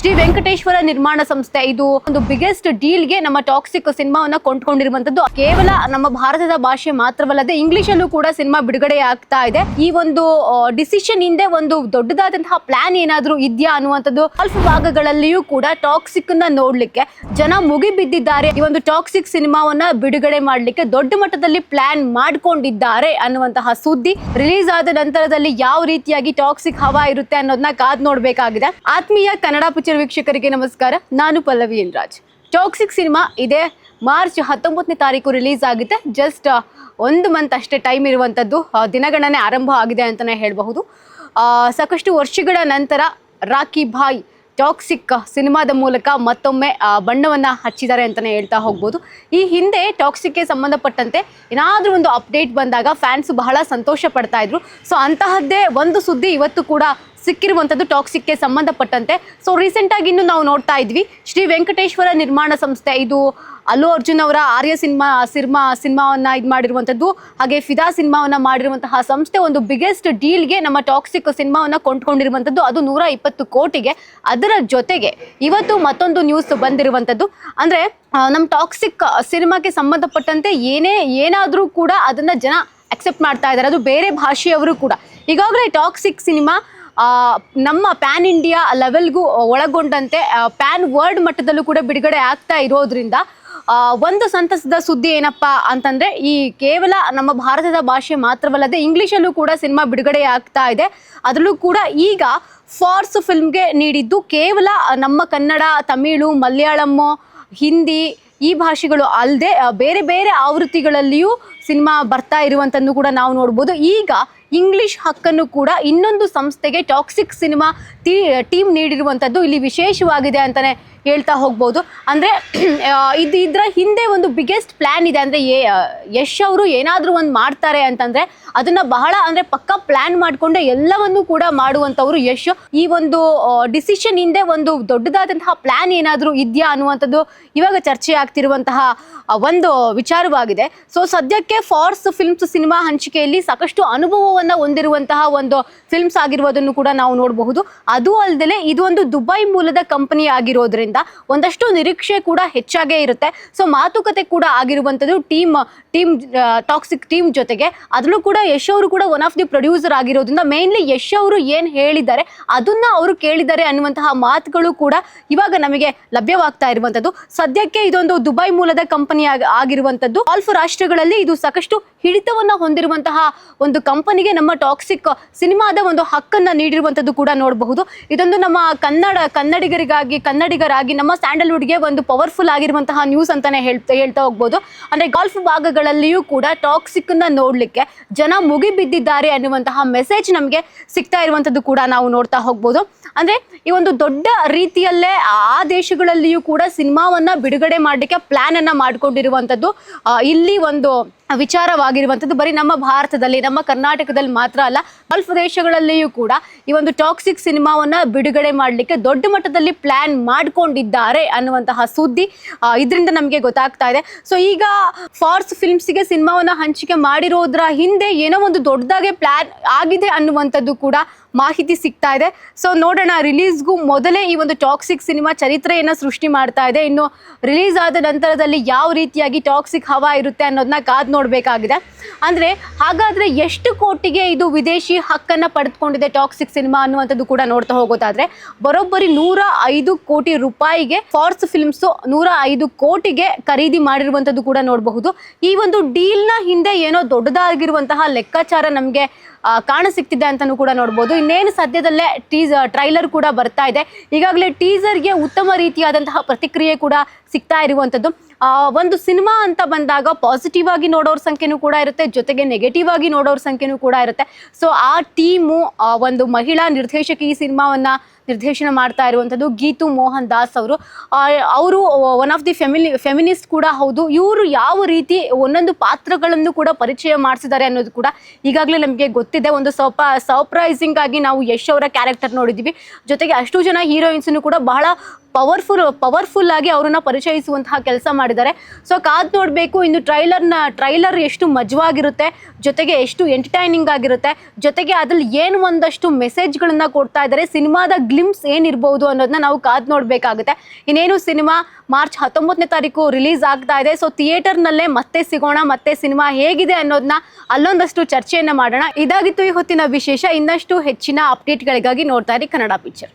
ಶ್ರೀ ವೆಂಕಟೇಶ್ವರ ನಿರ್ಮಾಣ ಸಂಸ್ಥೆ. ಇದು ಒಂದು ಬಿಗ್ಗೆಸ್ಟ್ ಡೀಲ್ಗೆ ನಮ್ಮ ಟಾಕ್ಸಿಕ್ ಸಿನಿಮಾವನ್ನ ಕೊಂಡ್ಕೊಂಡಿರುವಂತದ್ದು. ಕೇವಲ ನಮ್ಮ ಭಾರತದ ಭಾಷೆ ಮಾತ್ರವಲ್ಲದೆ ಇಂಗ್ಲಿಷ್ ಅಲ್ಲೂ ಕೂಡ ಸಿನಿಮಾ ಬಿಡುಗಡೆ ಆಗ್ತಾ ಇದೆ. ಈ ಒಂದು ಡಿಸಿಷನ್ ಹಿಂದೆ ಒಂದು ದೊಡ್ಡದಾದಂತಹ ಪ್ಲಾನ್ ಏನಾದ್ರೂ ಇದೆಯಾ ಅನ್ನುವಂಥದ್ದು ಅಲ್ಪ ಭಾಗಗಳಲ್ಲಿಯೂ ಕೂಡ ಟಾಕ್ಸಿಕ್ನ ನೋಡ್ಲಿಕ್ಕೆ ಜನ ಮುಗಿ ಬಿದ್ದಿದ್ದಾರೆ ಈ ಒಂದು ಟಾಕ್ಸಿಕ್ ಸಿನಿಮಾವನ್ನ ಬಿಡುಗಡೆ ಮಾಡ್ಲಿಕ್ಕೆ ದೊಡ್ಡ ಮಟ್ಟದಲ್ಲಿ ಪ್ಲಾನ್ ಮಾಡ್ಕೊಂಡಿದ್ದಾರೆ ಅನ್ನುವಂತಹ ಸುದ್ದಿ ರಿಲೀಸ್ ಆದ ನಂತರದಲ್ಲಿ ಯಾವ ರೀತಿಯಾಗಿ ಟಾಕ್ಸಿಕ್ ಹವಾ ಇರುತ್ತೆ ಅನ್ನೋದನ್ನ ಕಾದ್ ನೋಡ್ಬೇಕಾಗಿದೆ. ಆತ್ಮೀಯ ಕನ್ನಡ ವೀಕ್ಷಕರಿಗೆ ನಮಸ್ಕಾರ. ನಾನು ಪಲ್ಲವಿ ರಾಜ್ ಟಾಕ್ಸಿಕ್ ಸಿನಿಮಾ ಇದೆ. ಮಾರ್ಚ್ ಹತ್ತೊಂಬತ್ತನೇ ತಾರೀಕು ರಿಲೀಸ್ ಆಗುತ್ತೆ ಜಸ್ಟ್ ಒಂದು ಮಂತ್ ಅಷ್ಟೇ ಟೈಮ್ ಇರುವಂಥದ್ದು ದಿನಗಣನೆ ಆರಂಭ ಆಗಿದೆ ಅಂತಲೇ ಹೇಳಬಹುದು. ಸಾಕಷ್ಟು ವರ್ಷಗಳ ನಂತರ ರಾಕಿ ಭಾಯ್ ಟಾಕ್ಸಿಕ್ ಸಿನಿಮಾದ ಮೂಲಕ ಮತ್ತೊಮ್ಮೆ ಬಣ್ಣವನ್ನ ಹಚ್ಚಿದ್ದಾರೆ ಅಂತಲೇ ಹೇಳ್ತಾ ಹೋಗ್ಬೋದು. ಈ ಹಿಂದೆ ಟಾಕ್ಸಿಕ್ಗೆ ಸಂಬಂಧಪಟ್ಟಂತೆ ಏನಾದರೂ ಒಂದು ಅಪ್ಡೇಟ್ ಬಂದಾಗ ಫ್ಯಾನ್ಸ್ ಬಹಳ ಸಂತೋಷ ಪಡ್ತಾ ಇದ್ರು. ಸೊ ಅಂತಹದ್ದೇ ಒಂದು ಸುದ್ದಿ ಇವತ್ತು ಕೂಡ ಸಿಕ್ಕಿರುವಂಥದ್ದು ಟಾಕ್ಸಿಕ್ಗೆ ಸಂಬಂಧಪಟ್ಟಂತೆ. ಸೊ ರೀಸೆಂಟಾಗಿ ಇನ್ನು ನಾವು ನೋಡ್ತಾ ಇದ್ವಿ. ಶ್ರೀ ವೆಂಕಟೇಶ್ವರ ನಿರ್ಮಾಣ ಸಂಸ್ಥೆ, ಇದು ಅಲ್ಲು ಅರ್ಜುನ್ ಅವರ ಆರ್ಯ ಸಿನಿಮಾ ಸಿನಿಮಾ ಸಿನಿಮಾವನ್ನ ಇದು ಮಾಡಿರುವಂಥದ್ದು. ಹಾಗೆ ಫಿದಾ ಸಿನಿಮಾವನ್ನ ಮಾಡಿರುವಂತಹ ಸಂಸ್ಥೆ ಒಂದು ಬಿಗ್ಗೆಸ್ಟ್ ಡೀಲ್ಗೆ ನಮ್ಮ ಟಾಕ್ಸಿಕ್ ಸಿನಿಮಾವನ್ನ ಕೊಂಡ್ಕೊಂಡಿರುವಂಥದ್ದು. ಅದು ನೂರ ಇಪ್ಪತ್ತು ಕೋಟಿಗೆ. ಅದರ ಜೊತೆಗೆ ಇವತ್ತು ಮತ್ತೊಂದು ನ್ಯೂಸ್ ಬಂದಿರುವಂಥದ್ದು. ಅಂದ್ರೆ ನಮ್ಮ ಟಾಕ್ಸಿಕ್ ಸಿನಿಮಾಕ್ಕೆ ಸಂಬಂಧಪಟ್ಟಂತೆ ಏನೇ, ಏನಾದರೂ ಕೂಡ ಅದನ್ನ ಜನ ಅಕ್ಸೆಪ್ಟ್ ಮಾಡ್ತಾ ಇದ್ದಾರೆ. ಅದು ಬೇರೆ ಭಾಷೆಯವರು ಕೂಡ. ಈಗಾಗಲೇ ಟಾಕ್ಸಿಕ್ ಸಿನಿಮಾ ನಮ್ಮ ಪ್ಯಾನ್ ಇಂಡಿಯಾ ಲೆವೆಲ್ಗೂ ಒಳಗೊಂಡಂತೆ ಪ್ಯಾನ್ ವರ್ಲ್ಡ್ ಮಟ್ಟದಲ್ಲೂ ಕೂಡ ಬಿಡುಗಡೆ ಆಗ್ತಾ ಇರೋದ್ರಿಂದ ಒಂದು ಸಂತಸದ ಸುದ್ದಿ ಏನಪ್ಪಾ ಅಂತಂದ್ರೆ, ಈ ಕೇವಲ ನಮ್ಮ ಭಾರತದ ಭಾಷೆ ಮಾತ್ರವಲ್ಲದೆ ಇಂಗ್ಲಿಷಲ್ಲೂ ಕೂಡ ಸಿನಿಮಾ ಬಿಡುಗಡೆ ಆಗ್ತಾ ಇದೆ. ಅದರಲ್ಲೂ ಕೂಡ ಈಗ ಫಾರ್ಸ್ ಫಿಲ್ಮ್ಗೆ ನೀಡಿದ್ದು ಕೇವಲ ನಮ್ಮ ಕನ್ನಡ, ತಮಿಳು, ಮಲಯಾಳಂ, ಹಿಂದಿ ಈ ಭಾಷೆಗಳು ಅಲ್ಲದೆ ಬೇರೆ ಬೇರೆ ಆವೃತ್ತಿಗಳಲ್ಲಿಯೂ ಸಿನಿಮಾ ಬರ್ತಾ ಇರುವಂತನ್ನು ಕೂಡ ನಾವು ನೋಡ್ಬೋದು. ಈಗ ಇಂಗ್ಲಿಷ್ ಹಕ್ಕನ್ನು ಕೂಡ ಇನ್ನೊಂದು ಸಂಸ್ಥೆಗೆ ಟಾಕ್ಸಿಕ್ ಸಿನಿಮಾ ಟಿ ಟೀಮ್ ನೀಡಿರುವಂಥದ್ದು ಇಲ್ಲಿ ವಿಶೇಷವಾಗಿದೆ ಅಂತಲೇ ಹೇಳ್ತಾ ಹೋಗ್ಬೋದು. ಅಂದರೆ ಇದು, ಇದರ ಹಿಂದೆ ಒಂದು ಬಿಗ್ಗೆಸ್ಟ್ ಪ್ಲ್ಯಾನ್ ಇದೆ ಅಂದರೆ ಯಶ್ ಅವರು ಏನಾದರೂ ಒಂದು ಮಾಡ್ತಾರೆ ಅಂತಂದರೆ ಅದನ್ನು ಬಹಳ ಅಂದರೆ ಪಕ್ಕ ಪ್ಲ್ಯಾನ್ ಮಾಡಿಕೊಂಡೆ ಎಲ್ಲವನ್ನೂ ಕೂಡ ಮಾಡುವಂಥವ್ರು ಯಶ್. ಈ ಒಂದು ಡಿಸಿಷನ್ ಹಿಂದೆ ಒಂದು ದೊಡ್ಡದಾದಂತಹ ಪ್ಲ್ಯಾನ್ ಏನಾದರೂ ಇದೆಯಾ ಅನ್ನುವಂಥದ್ದು ಇವಾಗ ಚರ್ಚೆ ಆಗ್ತಿರುವಂತಹ ಒಂದು ವಿಚಾರವಾಗಿದೆ. ಸೊ ಸದ್ಯಕ್ಕೆ ಫಾರ್ಸ್ ಫಿಲ್ಮ್ಸ್ ಸಿನಿಮಾ ಹಂಚಿಕೆಯಲ್ಲಿ ಸಾಕಷ್ಟು ಅನುಭವವನ್ನು ಹೊಂದಿರುವಂತಹ ಒಂದು ಫಿಲ್ಮ್ಸ್ ಆಗಿರುವುದನ್ನು ಕೂಡ ನಾವು ನೋಡಬಹುದು. ಅದು ಅಲ್ಲದೆ ಇದು ಒಂದು ದುಬೈ ಮೂಲದ ಕಂಪನಿ ಆಗಿರೋದ್ರಿಂದ ಒಂದಷ್ಟು ನಿರೀಕ್ಷೆ ಕೂಡ ಹೆಚ್ಚಾಗೇ ಇರುತ್ತೆ. ಸೊ ಮಾತುಕತೆ ಕೂಡ ಆಗಿರುವಂಥದ್ದು ಟೀಮ್ ಟೀಮ್ ಟಾಕ್ಸಿಕ್ ಟೀಮ್ ಜೊತೆಗೆ. ಅದರಲ್ಲೂ ಕೂಡ ಯಶ್ ಅವರು ಕೂಡ ಒನ್ ಆಫ್ ದಿ ಪ್ರೊಡ್ಯೂಸರ್ ಆಗಿರೋದ್ರಿಂದ ಮೇನ್ಲಿ ಯಶ್ ಅವರು ಏನು ಹೇಳಿದ್ದಾರೆ, ಅದನ್ನ ಅವರು ಕೇಳಿದ್ದಾರೆ ಅನ್ನುವಂತಹ ಮಾತುಗಳು ಕೂಡ ಇವಾಗ ನಮಗೆ ಲಭ್ಯವಾಗ್ತಾ ಇರುವಂಥದ್ದು. ಸದ್ಯಕ್ಕೆ ಇದೊಂದು ದುಬೈ ಮೂಲದ ಕಂಪನಿ ಆಗಿರುವಂಥದ್ದು. ಆಲ್ಫ್ ರಾಷ್ಟ್ರಗಳಲ್ಲಿ ಇದು ಸಾಕಷ್ಟು ಹಿಡಿತವನ್ನು ಹೊಂದಿರುವಂತಹ ಒಂದು ಕಂಪನಿಗೆ ನಮ್ಮ ಟಾಕ್ಸಿಕ್ ಸಿನಿಮಾದ ಒಂದು ಹಕ್ಕನ್ನು ನೀಡಿರುವಂಥದ್ದು ಕೂಡ ನೋಡಬಹುದು. ಇದೊಂದು ನಮ್ಮ ಕನ್ನಡ, ಕನ್ನಡಿಗರಿಗಾಗಿ, ಕನ್ನಡಿಗರಾಗಿ ನಮ್ಮ ಸ್ಯಾಂಡಲ್ವುಡ್ಗೆ ಒಂದು ಪವರ್ಫುಲ್ ಆಗಿರುವಂತಹ ನ್ಯೂಸ್ ಅಂತಾನೆ ಹೇಳ್ತಾ ಹೇಳ್ತಾ ಹೋಗ್ಬೋದು. ಅಂದ್ರೆ ಗಾಲ್ಫ್ ಭಾಗಗಳಲ್ಲಿಯೂ ಕೂಡ ಟಾಕ್ಸಿಕ್ನ ನೋಡ್ಲಿಕ್ಕೆ ಜನ ಮುಗಿಬಿದ್ದಿದ್ದಾರೆ ಅನ್ನುವಂತಹ ಮೆಸೇಜ್ ನಮಗೆ ಸಿಗ್ತಾ ಇರುವಂತದ್ದು ಕೂಡ ನಾವು ನೋಡ್ತಾ ಹೋಗ್ಬೋದು. ಅಂದ್ರೆ ಈ ಒಂದು ದೊಡ್ಡ ರೀತಿಯಲ್ಲೇ ಆ ದೇಶಗಳಲ್ಲಿಯೂ ಕೂಡ ಸಿನಿಮಾವನ್ನ ಬಿಡುಗಡೆ ಮಾಡಲಿಕ್ಕೆ ಪ್ಲಾನ್ ಅನ್ನ ಮಾಡ್ಕೊಂಡಿರುವಂತದ್ದು ಇಲ್ಲಿ ಒಂದು ವಿಚಾರವಾಗಿರುವಂಥದ್ದು. ಬರೀ ನಮ್ಮ ಭಾರತದಲ್ಲಿ, ನಮ್ಮ ಕರ್ನಾಟಕದಲ್ಲಿ ಮಾತ್ರ ಅಲ್ಲ, ಗಲ್ಫ್ ದೇಶಗಳಲ್ಲಿಯೂ ಕೂಡ ಈ ಒಂದು ಟಾಕ್ಸಿಕ್ ಸಿನಿಮಾವನ್ನು ಬಿಡುಗಡೆ ಮಾಡಲಿಕ್ಕೆ ದೊಡ್ಡ ಮಟ್ಟದಲ್ಲಿ ಪ್ಲ್ಯಾನ್ ಮಾಡಿಕೊಂಡಿದ್ದಾರೆ ಅನ್ನುವಂತಹ ಸುದ್ದಿ ಇದರಿಂದ ನಮಗೆ ಗೊತ್ತಾಗ್ತಾ ಇದೆ. ಸೊ ಈಗ ಫಾರ್ಸ್ ಫಿಲ್ಮ್ಸ್ಗೆ ಸಿನಿಮಾವನ್ನು ಹಂಚಿಕೆ ಮಾಡಿರೋದ್ರ ಹಿಂದೆ ಏನೋ ಒಂದು ದೊಡ್ಡದಾಗೆ ಪ್ಲ್ಯಾನ್ ಆಗಿದೆ ಅನ್ನುವಂಥದ್ದು ಕೂಡ ಮಾಹಿತಿ ಸಿಗ್ತಾ ಇದೆ. ಸೊ ನೋಡೋಣ, ರಿಲೀಸ್ಗೂ ಮೊದಲೇ ಈ ಒಂದು ಟಾಕ್ಸಿಕ್ ಸಿನಿಮಾ ಚರಿತ್ರೆಯನ್ನು ಸೃಷ್ಟಿ ಮಾಡ್ತಾ ಇದೆ. ಇನ್ನು ರಿಲೀಸ್ ಆದ ನಂತರದಲ್ಲಿ ಯಾವ ರೀತಿಯಾಗಿ ಟಾಕ್ಸಿಕ್ ಹವಾ ಇರುತ್ತೆ ಅನ್ನೋದನ್ನ ಕಾದ್ ನೋಡಬೇಕಾಗಿದೆ. ಅಂದರೆ, ಹಾಗಾದರೆ ಎಷ್ಟು ಕೋಟಿಗೆ ಇದು ವಿದೇಶಿ ಹಕ್ಕನ್ನು ಪಡೆದುಕೊಂಡಿದೆ ಟಾಕ್ಸಿಕ್ ಸಿನಿಮಾ ಅನ್ನುವಂಥದ್ದು ಕೂಡ ನೋಡ್ತಾ ಹೋಗೋದಾದ್ರೆ, ಬರೋಬ್ಬರಿ ನೂರ ಐದು ಕೋಟಿ ರೂಪಾಯಿಗೆ ಫಾರ್ಸ್ ಫಿಲ್ಮ್ಸು ನೂರ ಐದು ಕೋಟಿಗೆ ಖರೀದಿ ಮಾಡಿರುವಂಥದ್ದು ಕೂಡ ನೋಡಬಹುದು. ಈ ಒಂದು ಡೀಲ್ನ ಹಿಂದೆ ಏನೋ ದೊಡ್ಡದಾಗಿರುವಂತಹ ಲೆಕ್ಕಾಚಾರ ನಮಗೆ ಕಾಣ ಅಂತಲೂ ಕೂಡ ನೋಡ್ಬೋದು. ಇನ್ನೇನು ಸದ್ಯದಲ್ಲೇ ಟೀಸ್ ಟ್ರೈಲರ್ ಕೂಡ ಬರ್ತಾ ಇದೆ. ಈಗಾಗಲೇ ಟೀಸರ್ಗೆ ಉತ್ತಮ ರೀತಿಯಾದಂತಹ ಪ್ರತಿಕ್ರಿಯೆ ಕೂಡ ಸಿಗ್ತಾ ಇರುವಂಥದ್ದು ಒಂದು ಸಿನಿಮಾ ಅಂತ ಬಂದಾಗ ಪಾಸಿಟಿವ್ ಆಗಿ ನೋಡೋರ ಸಂಖ್ಯೆನೂ ಕೂಡ ಇರುತ್ತೆ, ಜೊತೆಗೆ ನೆಗೆಟಿವ್ ಆಗಿ ನೋಡೋರ ಸಂಖ್ಯೆನೂ ಕೂಡ ಇರುತ್ತೆ. ಸೊ ಆ ಟೀಮು ಒಂದು ಮಹಿಳಾ ನಿರ್ದೇಶಕಿ ಈ ಸಿನಿಮಾವನ್ನ ನಿರ್ದೇಶನ ಮಾಡ್ತಾ ಇರುವಂಥದ್ದು ಗೀತು ಮೋಹನ್ ದಾಸ್ ಅವರು. ಅವರು one of the family feminist ಕೂಡ ಹೌದು. ಇವರು ಯಾವ ರೀತಿ ಒಂದೊಂದು ಪಾತ್ರಗಳನ್ನು ಕೂಡ ಪರಿಚಯ ಮಾಡಿಸಿದ್ದಾರೆ ಅನ್ನೋದು ಕೂಡ ಈಗಾಗಲೇ ನಮಗೆ ಗೊತ್ತಿದೆ. ಒಂದು ಸ್ವಲ್ಪ ಸರ್ಪ್ರೈಸಿಂಗ್ ಆಗಿ ನಾವು ಯಶ್ ಅವರ ಕ್ಯಾರೆಕ್ಟರ್ ನೋಡಿದ್ದೀವಿ ಜೊತೆಗೆ ಅಷ್ಟು ಜನ ಹೀರೋಯಿನ್ಸ್ನು ಕೂಡ ಬಹಳ ಪವರ್ಫುಲ್ ಪವರ್ಫುಲ್ ಆಗಿ ಅವ್ರನ್ನ ಪರಿಚಯಿಸುವಂತಹ ಕೆಲಸ ಮಾಡಿದ್ದಾರೆ. ಸೊ ಕಾದ್ ನೋಡಬೇಕು. ಇನ್ನು ಟ್ರೈಲರ್ನ ಟ್ರೈಲರ್ ಎಷ್ಟು ಮಜವಾಗಿರುತ್ತೆ, ಜೊತೆಗೆ ಎಷ್ಟು ಎಂಟರ್ಟೈನಿಂಗ್ ಆಗಿರುತ್ತೆ, ಜೊತೆಗೆ ಅದ್ರಲ್ಲಿ ಏನು ಒಂದಷ್ಟು ಮೆಸೇಜ್ಗಳನ್ನ ಕೊಡ್ತಾ ಇದ್ದಾರೆ. ಸಿನಿಮಾದ ಗ್ಲಿಮ್ಸ್ ಏನಿರ್ಬೋದು ಅನ್ನೋದನ್ನ ನಾವು ಕಾದ್ ನೋಡಬೇಕಾಗುತ್ತೆ. ಇನ್ನೇನು ಸಿನಿಮಾ ಮಾರ್ಚ್ ಹತ್ತೊಂಬತ್ತನೇ ತಾರೀಕು ರಿಲೀಸ್ ಆಗ್ತಾ ಇದೆ. ಸೊ ಥಿಯೇಟರ್ನಲ್ಲೇ ಮತ್ತೆ ಸಿಗೋಣ, ಮತ್ತೆ ಸಿನಿಮಾ ಹೇಗಿದೆ ಅನ್ನೋದನ್ನ ಅಲ್ಲೊಂದಷ್ಟು ಚರ್ಚೆಯನ್ನ ಮಾಡೋಣ. ಇದಾಗಿತ್ತು ಈ ಹೊತ್ತಿನ ವಿಶೇಷ. ಇನ್ನಷ್ಟು ಹೆಚ್ಚಿನ ಅಪ್ಡೇಟ್ಗಳಿಗಾಗಿ ನೋಡ್ತಾ ಇರಿ ಕನ್ನಡ ಪಿಕ್ಚರ್.